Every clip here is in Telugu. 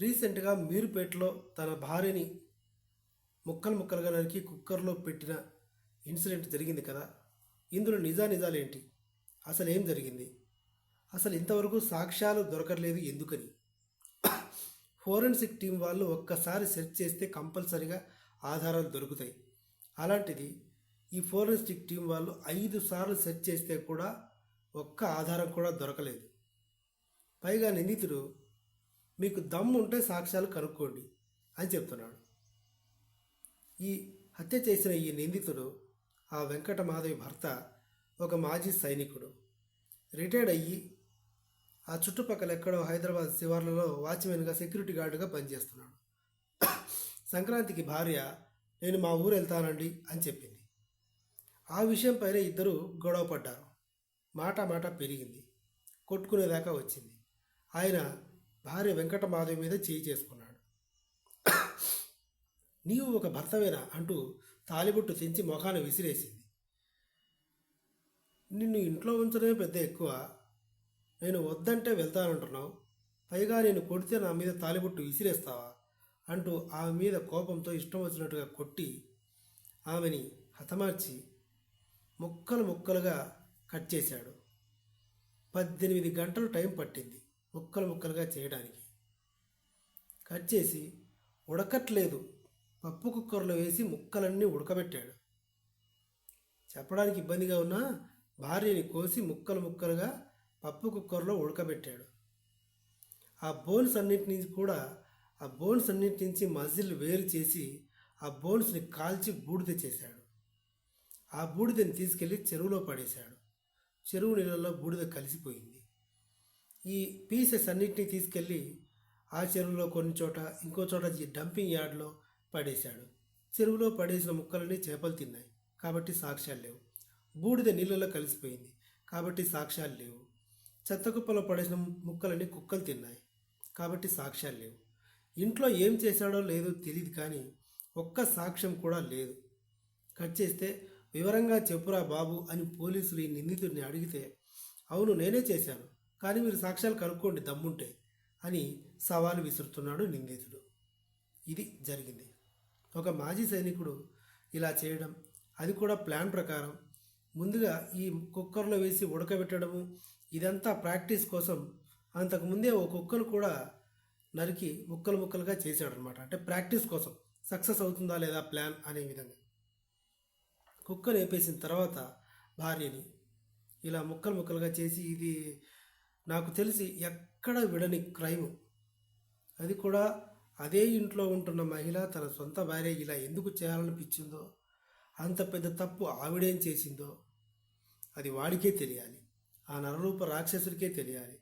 రీసెంట్గా మీరుపేటలో తన భార్యని ముక్కలు ముక్కలుగా నరికి కుక్కర్లో పెట్టిన ఇన్సిడెంట్ జరిగింది కదా. ఇందులో నిజానిజాలేంటి? అసలు ఏం జరిగింది? అసలు ఇంతవరకు సాక్ష్యాలు దొరకలేదు ఎందుకని? ఫోరెన్సిక్ టీం వాళ్ళు ఒక్కసారి సెర్చ్ చేస్తే కంపల్సరిగా ఆధారాలు దొరుకుతాయి. అలాంటిది ఈ ఫోరెన్సిక్ టీం వాళ్ళు ఐదు సార్లు సెర్చ్ చేస్తే కూడా ఒక్క ఆధారం కూడా దొరకలేదు. పైగా నిందితుడు మీకు దమ్ము ఉంటే సాక్ష్యాలు కనుక్కోండి అని చెప్తున్నాడు. ఈ హత్య చేసిన ఈ నిందితుడు ఆ వెంకట మాధవి భర్త ఒక మాజీ సైనికుడు. రిటైర్డ్ అయ్యి ఆ చుట్టుపక్కల ఎక్కడో హైదరాబాద్ శివార్లలో వాచ్మెన్గా సెక్యూరిటీ గార్డుగా పనిచేస్తున్నాడు. సంక్రాంతికి భార్య నేను మా ఊరు వెళ్తానండి అని చెప్పింది. ఆ విషయం పైన ఇద్దరు గొడవ పడ్డారు మాట మాట పెరిగింది. కొట్టుకునేదాకా వచ్చింది. ఆయన భార్య వెంకటమాధవి మీద చేయి చేసుకున్నాడు. నీవు ఒక భర్తవేనా అంటూ తాలిబుట్టు తెంచి మొఖాన్ని విసిరేసింది. నిన్ను ఇంట్లో ఉంచడమే పెద్ద ఎక్కువ. నేను వద్దంటే వెళ్తానంటున్నావు. పైగా నేను కొడితే నా మీద తాలిబుట్టు విసిరేస్తావా అంటూ ఆమె మీద కోపంతో ఇష్టం వచ్చినట్టుగా కొట్టి ఆమెని హతమార్చి ముక్కలు ముక్కలుగా కట్ చేశాడు. పద్దెనిమిది గంటలు టైం పట్టింది. ముక్కలు ముక్కలుగా చేయడానికి. కట్ చేసి ఉడకట్లేదు. పప్పు కుక్కర్లో వేసి ముక్కలన్నీ ఉడకబెట్టాడు. చెప్పడానికి ఇబ్బందిగా ఉన్న భార్యని కోసి ముక్కలు ముక్కలుగా పప్పు కుక్కర్లో ఉడకబెట్టాడు. ఆ బోన్స్ అన్నింటినీ కూడా ఆ బోన్స్ అన్నిటి నుంచి మజిల్ వేరు చేసి ఆ బోన్స్ని కాల్చి బూడిద చేశాడు. ఆ బూడిదని తీసుకెళ్ళి చెరువులో పడేశాడు. చెరువు నీళ్ళలో బూడిద కలిసిపోయింది. ఈ పీసెస్ అన్నిటినీ తీసుకెళ్ళి ఆ చెరువులో కొన్ని చోట ఇంకో చోట డంపింగ్ యార్డ్లో పడేశాడు. చెరువులో పడేసిన ముక్కలని చేపలు తిన్నాయి. కాబట్టి సాక్ష్యాలు లేవు. బూడిద నీళ్ళలో కలిసిపోయింది. కాబట్టి సాక్ష్యాలు లేవు. చెత్తకుప్పలో పడేసిన ముక్కలని కుక్కలు తిన్నాయి. కాబట్టి సాక్ష్యాలు లేవు. ఇంట్లో ఏం చేశాడో లేదో తెలియదు కానీ ఒక్క సాక్ష్యం కూడా లేదు. కట్ చేస్తే వివరంగా చెప్పురా బాబు అని పోలీసులు ఈ నిందితుడిని అడిగితే అవును నేనే చేశాను. కానీ మీరు సాక్ష్యాలు కనుక్కోండి దమ్ముంటే అని సవాలు విసురుతున్నాడు నిందితుడు ఇది జరిగింది. ఒక మాజీ సైనికుడు ఇలా చేయడం అది కూడా ప్లాన్ ప్రకారం ముందుగా ఈ కుక్కర్లో వేసి ఉడకబెట్టడము ఇదంతా ప్రాక్టీస్ కోసం అంతకుముందే ఓ కుక్కను కూడా నరికి ముక్కలు ముక్కలుగా చేశాడనమాట అంటే ప్రాక్టీస్ కోసం సక్సెస్ అవుతుందా లేదా ప్లాన్ అనే విధంగా. కుక్కను వేపేసిన తర్వాత భార్యని ఇలా ముక్కలు ముక్కలుగా చేసి ఇది నాకు తెలిసి ఎక్కడ విడని క్రైమ్. అది కూడా అదే ఇంట్లో ఉంటున్న మహిళ తన సొంత భార్య ఇలా ఎందుకు చేయాలనిపించిందో అంత పెద్ద తప్పు ఆవిడేం చేసిందో అది వాడికే తెలియాలి. ఆ నరరూప రాక్షసుడికే తెలియాలి.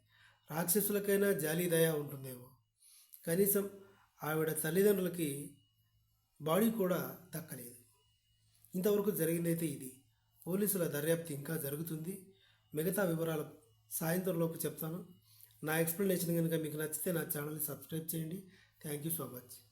రాక్షసులకైనా జాలి దయా ఉంటుందేమో. కనీసం ఆవిడ తల్లిదండ్రులకి బాడీ కూడా దక్కలేదు. ఇంతవరకు జరిగిందైతే ఇది. పోలీసుల దర్యాప్తు ఇంకా జరుగుతుంది. మిగతా వివరాలు సాయంత్రం లోపు చెప్తాను. నా ఎక్స్ప్లెనేషన్ కనుక మీకు నచ్చితే నా ఛానల్ని సబ్స్క్రైబ్ చేయండి. Thank you so much.